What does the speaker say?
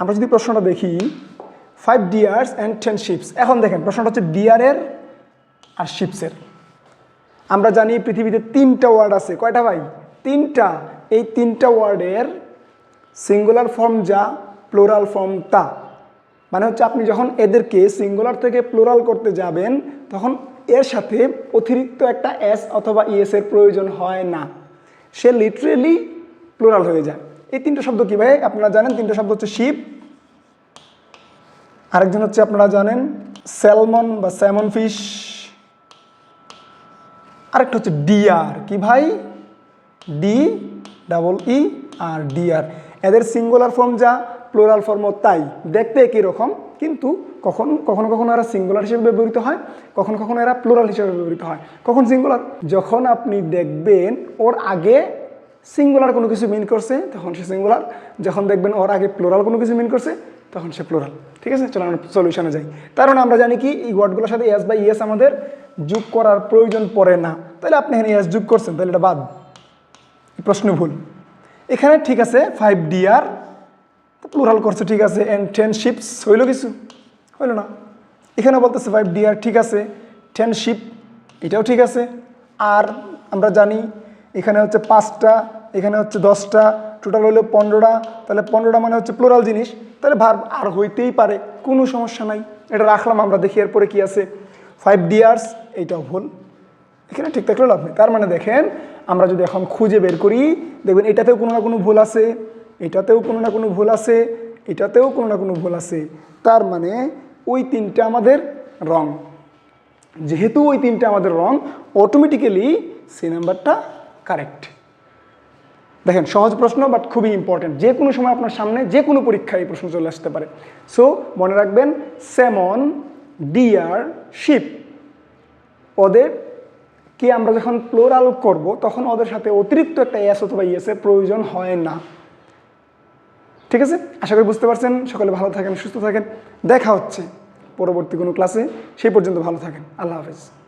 আমরা যদি প্রশ্নটা দেখি five deers and ten sheeps এখন দেখেন, প্রশ্নটা হচ্ছে ডিয়ারের আর শিপসের আমরা জানি পৃথিবীতে তিনটা ওয়ার্ড আছে। কয়টা ভাই? তিনটা। এই তিনটা ওয়ার্ডের সিঙ্গুলার ফর্ম যা প্লোরাল ফর্ম তা। মানে হচ্ছে আপনি যখন এদেরকে সিঙ্গুলার থেকে প্লোরাল করতে যাবেন, তখন এর সাথে অতিরিক্ত একটা এস অথবা ইএস এর প্রয়োজন হয় না। সে লিটারেলি প্লোরাল হয়ে যায়। এই তিনটা শব্দ কী ভাই? আপনারা জানেন তিনটা শব্দ হচ্ছে শিপ। আরেকজন হচ্ছে আপনারা জানেন স্যালমন বা স্যামন ফিশ। আরেকটা হচ্ছে ডিয়ার কি ভাই? D double E R deer এদের সিঙ্গুলার ফর্ম যা, প্লোরাল ফর্মও তাই। দেখতে একই রকম, কিন্তু কখন, কখনো কখনো এরা সিঙ্গুলার হিসেবে ব্যবহৃত হয়, কখনো কখনো এরা প্লোরাল হিসেবে ব্যবহৃত হয়। কখন সিঙ্গুলার? যখন আপনি দেখবেন ওর আগে সিঙ্গুলার কোনো কিছু মিন করছে, তখন সে সিঙ্গুলার যখন দেখবেন ওর আগে প্লোরাল কোনো কিছু মিন করছে, তখন সে প্লোরাল ঠিক আছে? চলো আমরা সলিউশনে যাই। তার মানে আমরা জানি কি, এই ওয়ার্ডগুলোর সাথে এস বা ইএস আমাদের যোগ করার প্রয়োজন পড়ে না। তাহলে আপনি এখানে এস যোগ করছেন, তাহলে এটা বাদ। প্রশ্ন ভুল। এখানে ঠিক আছে ফাইভ ডিয়ার প্লোরাল করছে, ঠিক আছে অ্যান্ড টেন শিপস হইল কিছু? হইল না। এখানে বলতেছে ফাইভ ডিয়ার ঠিক আছে টেন শিপ এটাও ঠিক আছে। আর আমরা জানি এখানে হচ্ছে পাঁচটা, এখানে হচ্ছে দশটা টোটাল হলো পনেরোটা। তাহলে পনেরোটা মানে হচ্ছে প্লোরাল জিনিস। তাহলে ভার আর হইতেই পারে, কোনো সমস্যা নাই। এটা রাখলাম আমরা, দেখি এরপরে কি আছে। ফাইভ ডিয়ার্স এইটাও ভুল। এখানে ঠিক থাকলেও লাভ নেই। তার মানে দেখেন, আমরা যদি এখন খুঁজে বের করি, দেখবেন এটাতেও কোনো না কোনো ভুল আছে, এটাতেও কোনো না কোনো ভুল আছে, এটাতেও কোনো না কোনো ভুল আছে। তার মানে ওই তিনটা আমাদের রং যেহেতু ওই তিনটা আমাদের রং অটোমেটিক্যালি সি নাম্বারটা কারেক্ট দেখেন, সহজ প্রশ্ন বাট খুবই ইম্পর্টেন্ট যে কোনো সময় আপনার সামনে যে কোনো পরীক্ষায় এই প্রশ্ন চলে আসতে পারে। সো মনে রাখবেন স্যামন ডিয়ার শিপ ওদের কে আমরা যখন প্লোরাল করব, তখন ওদের সাথে অতিরিক্ত একটা এস অথবা ইএস এর প্রয়োজন হয় না। ঠিক আছে? আশা করি বুঝতে পারছেন। সকলে ভালো থাকেন, সুস্থ থাকেন। দেখা হচ্ছে পরবর্তী কোনো ক্লাসে সেই পর্যন্ত ভালো থাকেন। আল্লাহ হাফেজ।